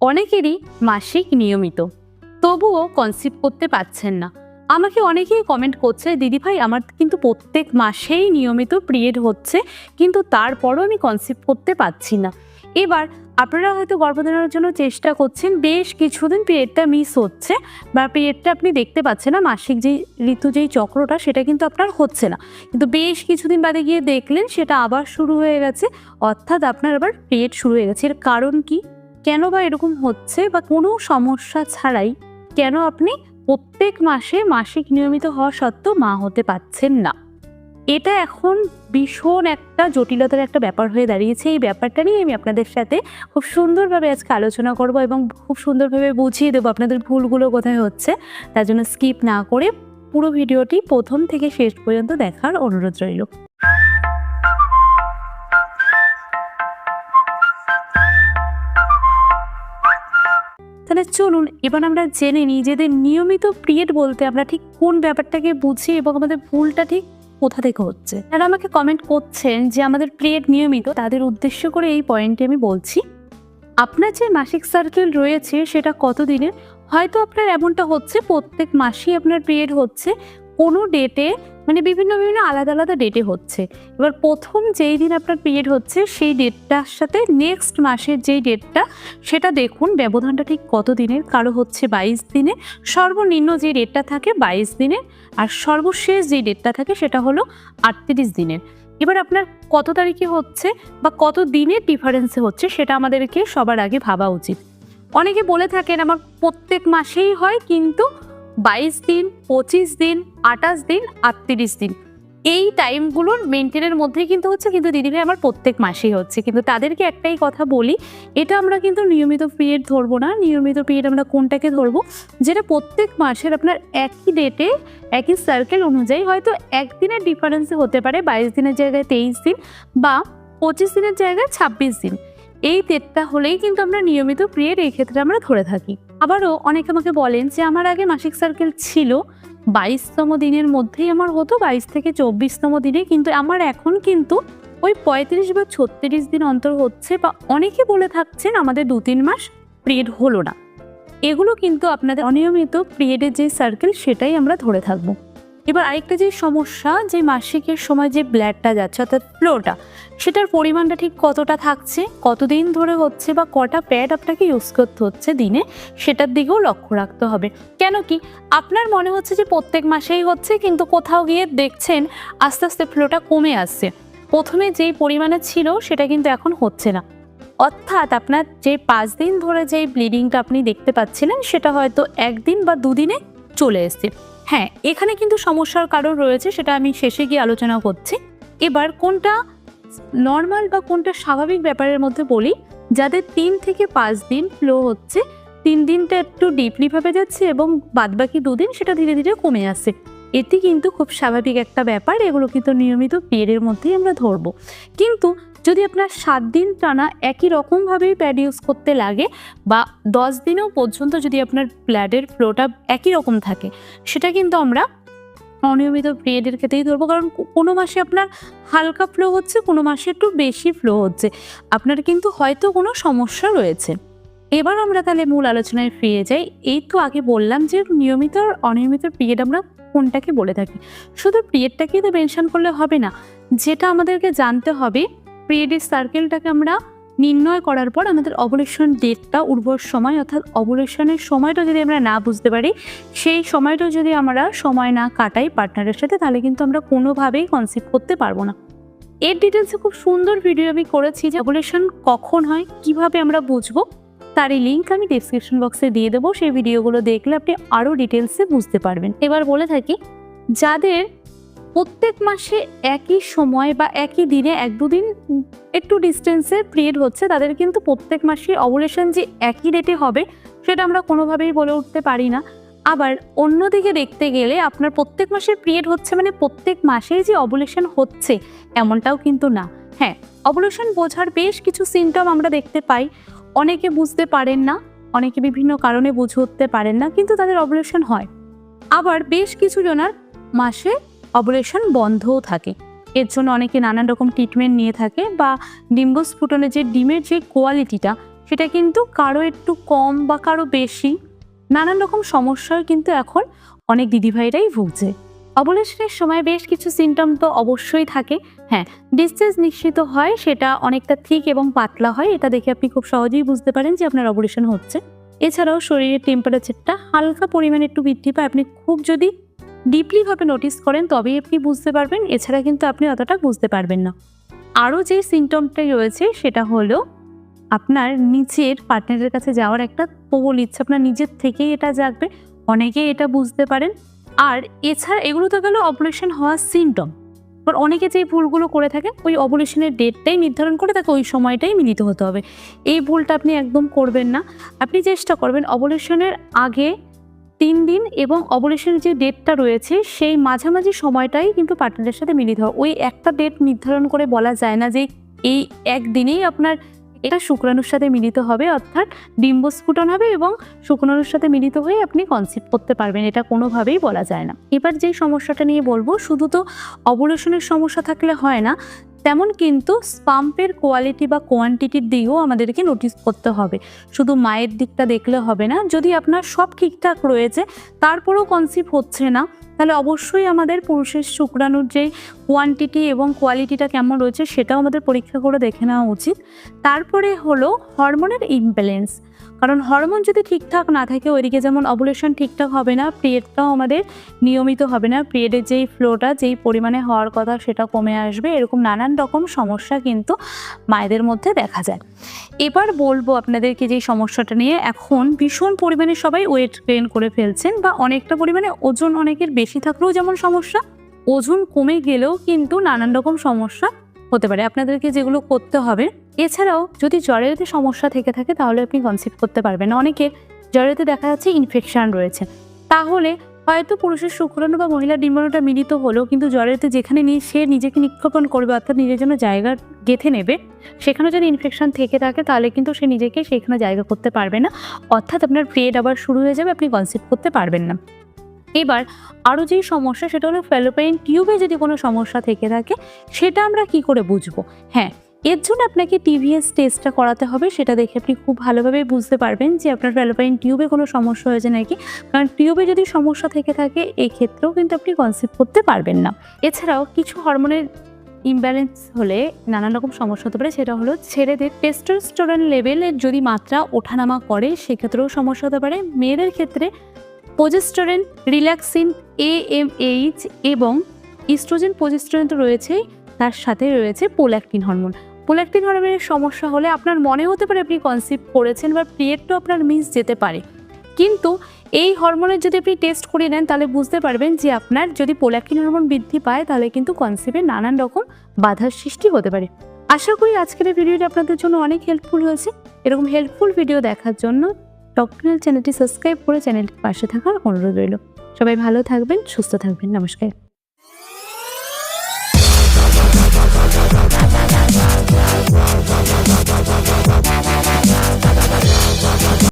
অনেকেরই মাসিক নিয়মিত। তবুও কনসিভ করতে পারছেন না। আমাকে অনেকেই কমেন্ট করছে, দিদি ভাই, আমার কিন্তু প্রত্যেক মাসেই নিয়মিত পিরিয়ড হচ্ছে, কিন্তু তারপরও আমি কনসিভ করতে পারছি না। এবার আপনারা হয়তো গর্ভধারণের জন্য চেষ্টা করছেন, বেশ কিছুদিন পিরিয়ডটা মিস হচ্ছে, বা পিরিয়ডটা আপনি দেখতে পাচ্ছেন না, মাসিক যেই ঋতু যেই চক্রটা, সেটা কিন্তু আপনার হচ্ছে না। কিন্তু বেশ কিছুদিন বাদে গিয়ে দেখলেন, সেটা আবার শুরু হয়ে গেছে, অর্থাৎ আপনার আবার পিরিয়ড শুরু হয়ে গেছে। এর কারণ কি? কেন বা এরকম হচ্ছে বা কোনো সমস্যা ছাড়াই কেন আপনি প্রত্যেক মাসে মাসিক নিয়মিত হওয়া সত্ত্বেও মা হতে পারছেন না? এটা এখন ভীষণ একটা জটিলতার একটা ব্যাপার হয়ে দাঁড়িয়েছে। এই ব্যাপারটা নিয়ে আমি আপনাদের সাথে খুব সুন্দরভাবে আজকে আলোচনা করব এবং খুব সুন্দরভাবে বুঝিয়ে দেবো আপনাদের ভুলগুলো কোথায় হচ্ছে। তার জন্য স্কিপ না করে পুরো ভিডিওটি প্রথম থেকে শেষ পর্যন্ত দেখার অনুরোধ রইল। তাহলে চলুন, এবার আমরা জেনে নিই যে নিয়মিত পিরিয়ড বলতে আমরা ঠিক কোন ব্যাপারটাকে বুঝি এবং আমাদের ভুলটা ঠিক কোথা থেকে হচ্ছে। যারা আমাকে কমেন্ট করছেন যে আমাদের পিরিয়ড নিয়মিত, তাদের উদ্দেশ্য করে এই পয়েন্টটি আমি বলছি, আপনার যে মাসিক সার্কেল রয়েছে সেটা কত দিনের হয়তো আপনার এমনটা হচ্ছে প্রত্যেক মাসেই আপনার পিরিয়ড হচ্ছে, কোনো ডেটে মানে বিভিন্ন বিভিন্ন আলাদা আলাদা ডেটে হচ্ছে। এবার প্রথম যেই দিন আপনার পিরিয়ড হচ্ছে, সেই ডেটটার সাথে নেক্সট মাসের যেই ডেটটা সেটা দেখুন ব্যবধানটা ঠিক কত দিনের, কারও হচ্ছে বাইশ দিনে, সর্বনিম্ন যে ডেটটা থাকে বাইশ দিনের, আর সর্বশেষ যে ডেটটা থাকে সেটা হলো আটত্রিশ দিনের। এবার আপনার কত তারিখে হচ্ছে বা কত দিনের ডিফারেন্সে হচ্ছে সেটা আমাদেরকে সবার আগে ভাবা উচিত। অনেকে বলে থাকেন, আমার প্রত্যেক মাসেই হয়, কিন্তু বাইশ দিন, পঁচিশ দিন আঠাশ দিন, আটত্রিশ দিন। এই টাইমগুলোর মেনটেনের মধ্যেই কিন্তু হচ্ছে, কিন্তু দিদিভাই আমার প্রত্যেক মাসেই হচ্ছে। কিন্তু তাদেরকে একটাই কথা বলি, এটা আমরা কিন্তু নিয়মিত পিরিয়ড ধরবো না। নিয়মিত পিরিয়ড আমরা কোনটাকে ধরবো? যেটা প্রত্যেক মাসের আপনার একই ডেটে একই সার্কেল অনুযায়ী হয়তো একদিনের ডিফারেন্সে হতে পারে, বাইশ দিনের জায়গায় তেইশ দিন বা পঁচিশ দিনের জায়গায় ছাব্বিশ দিন। এই ডেটটা হলেই কিন্তু আমরা নিয়মিত পিরিয়ড এই ক্ষেত্রে আমরা ধরে থাকি। আবারও অনেকে আমাকে বলেন যে, আমার আগে মাসিক সার্কেল ছিল বাইশতম দিনের মধ্যেই আমার হতো, বাইশ থেকে চব্বিশতম দিনে, কিন্তু আমার এখন কিন্তু ওই পঁয়ত্রিশ বা ছত্রিশ দিন অন্তর হচ্ছে বা অনেকে বলে থাকছেন আমাদের দু তিন মাস পিরিয়ড হলো না। এগুলো কিন্তু আপনাদের অনিয়মিত পিরিয়ডের যে সার্কেল সেটাই আমরা ধরে থাকব। এবার আরেকটা যে সমস্যা, যে মাসিকের সময় যে ব্ল্যাডটা যাচ্ছে, অর্থাৎ ফ্লোটা, সেটার পরিমাণটা ঠিক কতটা থাকছে, কতদিন ধরে হচ্ছে বা কটা প্যাড আপনাকে ইউজ করতে হচ্ছে দিনে, সেটার দিকেও লক্ষ্য রাখতে হবে। কেন কি, আপনার মনে হচ্ছে যে প্রত্যেক মাসেই হচ্ছে, কিন্তু কোথাও গিয়ে দেখছেন আস্তে আস্তে ফ্লোটা কমে আসছে। প্রথমে যেই পরিমাণে ছিল, সেটা কিন্তু এখন হচ্ছে না। অর্থাৎ আপনার যে পাঁচ দিন ধরে যেই ব্লিডিংটা আপনি দেখতে পাচ্ছিলেন, সেটা হয়তো একদিন বা দুদিনে চলে এসছে। হ্যাঁ এখানে কিন্তু সমস্যার কারণ রয়েছে, সেটা আমি শেষে গিয়ে আলোচনা করছি। এবার কোনটা নর্মাল বা কোনটা স্বাভাবিক ব্যাপারের মধ্যে বলি, যাদের তিন থেকে পাঁচ দিন ফ্লো হচ্ছে, তিন দিনটা একটু ডিপলিভাবে যাচ্ছে এবং বাদবাকি দুদিন সেটা ধীরে ধীরে কমে আসছে। এটি কিন্তু খুব স্বাভাবিক একটা ব্যাপার, এগুলো কিন্তু নিয়মিত পিরিয়ডের মধ্যেই আমরা ধরবো। কিন্তু যদি আপনার সাত দিন টানা একই রকমভাবেই প্যাড ইউজ করতে লাগে বা দশ দিনেও পর্যন্ত যদি আপনার ব্লাডের ফ্লোটা একই রকম থাকে, সেটা কিন্তু আমরা অনিয়মিত পিরিয়ডের ক্ষেত্রেই ধরবো। কারণ কোনো মাসে আপনার হালকা ফ্লো হচ্ছে, কোনো মাসে একটু বেশি ফ্লো হচ্ছে। আপনার কিন্তু হয়তো কোনো সমস্যা রয়েছে। এবার আমরা তাহলে মূল আলোচনায় ফিরে যাই। এই তো আগে বললাম যে নিয়মিত আর অনিয়মিত পিরিয়ড আমরা কোনটাকে বলে থাকি। শুধু পিরিয়ডটাকেই তো মেনশন করলে হবে না, যেটা আমাদেরকে জানতে হবে পিরিয়ডের সার্কেলটাকে আমরা নির্ণয় করার পর আমাদের অবলেশন ডেটটা উর্বর সময়, অর্থাৎ অবলেশনের সময়টা যদি আমরা না বুঝতে পারি, সেই সময়টা যদি আমরা সময় না কাটাই পার্টনারের সাথে, তাহলে কিন্তু আমরা কোনোভাবেই কনসিভ করতে পারব না। এর ডিটেলসে খুব সুন্দর ভিডিও আমি করেছি যে অবলেশন কখন হয়, কীভাবে আমরা বুঝব। তার এই লিঙ্ক আমি ডিসক্রিপশন বক্সে দিয়ে দেবো, সেই ভিডিওগুলো দেখলে আপনি আরও ডিটেলসে বুঝতে পারবেন। এবার বলে থাকি, যাদের প্রত্যেক মাসে একই সময় বা একই দিনে এক দুদিন একটু ডিস্টেন্সের পিরিয়ড হচ্ছে, তাদের কিন্তু প্রত্যেক মাসে অবলেশন যে একই ডেটে হবে, সেটা আমরা কোনোভাবেই বলে উঠতে পারি না। আবার অন্যদিকে দেখতে গেলে আপনার প্রত্যেক মাসের পিরিয়ড হচ্ছে মানে প্রত্যেক মাসেই যে অবলেশন হচ্ছে, এমনটাও কিন্তু না। হ্যাঁ অবলেশন বোঝার বেশ কিছু সিমটম আমরা দেখতে পাই। অনেকে বুঝতে পারেন না, অনেকে বিভিন্ন কারণে বুঝে উঠতে পারেন না, কিন্তু তাদের অবলেশন হয়। আবার বেশ কিছু জনার মাসে অবলেশন বন্ধও থাকে। এর জন্য অনেকে নানান রকম ট্রিটমেন্ট নিয়ে থাকে বা ডিম্বস্ফুটনের যে ডিমের যে কোয়ালিটিটা সেটা কিন্তু কারও একটু কম বা কারও বেশি। নানান রকম সমস্যায় কিন্তু এখন অনেক দিদিভাইরাই ভুগছে। অবলেশনের সময় বেশ কিছু সিমটম তো অবশ্যই থাকে। হ্যাঁ ডিসচার্জ নিশ্চিত হয়, সেটা অনেকটা থিক এবং পাতলা হয়। এটা দেখে আপনি খুব সহজেই বুঝতে পারেন যে আপনার অবলেশন হচ্ছে। এছাড়াও শরীরের টেম্পারেচারটা হালকা পরিমাণে একটু বৃদ্ধি পায়। আপনি খুব যদি ডিপলিভাবে নোটিস করেন, তবেই আপনি বুঝতে পারবেন। এছাড়া কিন্তু আপনি অতটা বুঝতে পারবেন না। আরও যে সিমটমটা রয়েছে, সেটা হলো আপনার নিচের পার্টনারের কাছে যাওয়ার একটা প্রবল ইচ্ছা। আপনার নিজের থেকেই এটা জাগবে। অনেকেই এটা বুঝতে পারেন। আর এছাড়া এগুলো তো গেল অপারেশন হওয়ার সিমটম এবার অনেকে যে ভুলগুলো করে থাকে, ওই অপারেশনের ডেটটাই নির্ধারণ করে তাকে ওই সময়টাই মিলিত হতে হবে। এই ভুলটা আপনি একদম করবেন না। আপনি চেষ্টা করবেন অপারেশনের আগে তিন দিন এবং অপারেশনের যে ডেটটা রয়েছে, সেই মাঝামাঝি সময়টাই কিন্তু পার্টনারের সাথে মিলিত হয় ওই একটা ডেট নির্ধারণ করে বলা যায় না যে এই একদিনেই আপনার এটা শুক্রাণুর সাথে মিলিত হবে, অর্থাৎ ডিম্বস্ফুটন হবে এবং শুক্রাণুর সাথে মিলিত হয়ে আপনি কনসিভ করতে পারবেন। এটা কোনোভাবেই বলা যায় না। এবার যেই সমস্যাটা নিয়ে বলব, শুধু তো অবলেশনের সমস্যা থাকলে হয় না তেমন কিন্তু স্পাম্পের কোয়ালিটি বা কোয়ান্টিটির দিকেও আমাদেরকে নোটিস করতে হবে। শুধু মায়ের দিকটা দেখলে হবে না, যদি আপনার সব ঠিকঠাক রয়েছে, তারপরেও কনসিভ হচ্ছে না তাহলে অবশ্যই আমাদের পুরুষের শুক্রাণুর যে কোয়ান্টিটি এবং কোয়ালিটিটা কেমন রয়েছে সেটাও আমাদের পরীক্ষা করে দেখে নেওয়া উচিত। তারপরে হলো হরমোনের ইমব্যালেন্স কারণ হরমোন যদি ঠিকঠাক না থাকে, ওইদিকে যেমন অবলেশন ঠিকঠাক হবে না পিরিয়ডটাও আমাদের নিয়মিত হবে না। পিরিয়ডের যেই ফ্লোটা যেই পরিমাণে হওয়ার কথা সেটা কমে আসবে। এরকম নানান রকম সমস্যা কিন্তু মায়েদের মধ্যে দেখা যায়। এবার বলব আপনাদেরকে যে সমস্যাটা নিয়ে। এখন ভীষণ পরিমাণে সবাই ওয়েট গেইন করে ফেলছেন বা অনেকটা পরিমাণে ওজন অনেকের বেশি থাকলেও যেমন সমস্যা, ওজন কমে গেলেও কিন্তু নানান রকম সমস্যা হতে পারে। আপনাদেরকে যেগুলো করতে হবে, এছাড়াও যদি জ্বরেতে সমস্যা থেকে থাকে তাহলে আপনি কনসিভ করতে পারবেন। অনেকে জ্বরেতে দেখা যাচ্ছে ইনফেকশন রয়েছে। তাহলে হয়তো পুরুষের শুক্রাণু বা মহিলার ডিম্বাণুটা মিলিত হলেও কিন্তু জ্বরেতে যেখানে নিয়ে সে নিজেকে নিক্ষেপণ করবে অর্থাৎ নিজের জন্য জায়গা গেঁথে নেবে। সেখানে যদি ইনফেকশন থেকে থাকে তাহলে কিন্তু সে নিজেকে সেখানে জায়গা করতে পারবে না। অর্থাৎ আপনার পিরিয়ড আবার শুরু হয়ে যাবে, আপনি কনসিভ করতে পারবেন না। এবার আরও যেই সমস্যা, সেটা হলো ফ্যালোপাইন টিউবে যদি কোনো সমস্যা থেকে থাকে, সেটা আমরা কি করে বুঝব? হ্যাঁ এর জন্য আপনাকে টিভিএস টেস্টটা করাতে হবে, সেটা দেখে আপনি খুব ভালোভাবে বুঝতে পারবেন যে আপনার ফ্যালোপাইন টিউবে কোনো সমস্যা হয়েছে নাকি। কারণ টিউবে যদি সমস্যা থেকে থাকে এই ক্ষেত্রেও কিন্তু আপনি কনসিভ করতে পারবেন না। এছাড়াও কিছু হরমোনের ইমব্যালেন্স হলে নানান রকম সমস্যা হতে পারে, সেটা হলো ছেলেদের টেস্টোস্টেরন লেভেলের যদি মাত্রা ওঠানামা করে, সেক্ষেত্রেও সমস্যা হতে পারে। মেয়েদের ক্ষেত্রে প্রোজেস্টেরন, রিল্যাক্সিন এএমএইচ এবং ইস্ট্রোজেন প্রোজেস্টেরন তো রয়েছেই তার সাথে রয়েছে পোল্যাকটিন হরমোন। পোল্যাকটিন হরমোনের সমস্যা হলে আপনার মনে হতে পারে আপনি কনসিভ করেছেন বা পিরিয়ডটাও আপনার মিস যেতে পারে। কিন্তু এই হরমোনের যদি আপনি টেস্ট করিয়ে নেন, তাহলে বুঝতে পারবেন যে আপনার যদি পোল্যাকটিন হরমোন বৃদ্ধি পায়, তাহলে কিন্তু কনসিভে নানান রকম বাধার সৃষ্টি হতে পারে। আশা করি আজকের ভিডিওটি আপনাদের জন্য অনেক হেল্পফুল হয়েছে। এরকম হেল্পফুল ভিডিও দেখার জন্য ডক্টরাল চ্যানেলটি সাবস্ক্রাইব করে চ্যানেলটির পাশে থাকার অনুরোধ রইল। সবাই ভালো থাকবেন, সুস্থ থাকবেন, নমস্কার।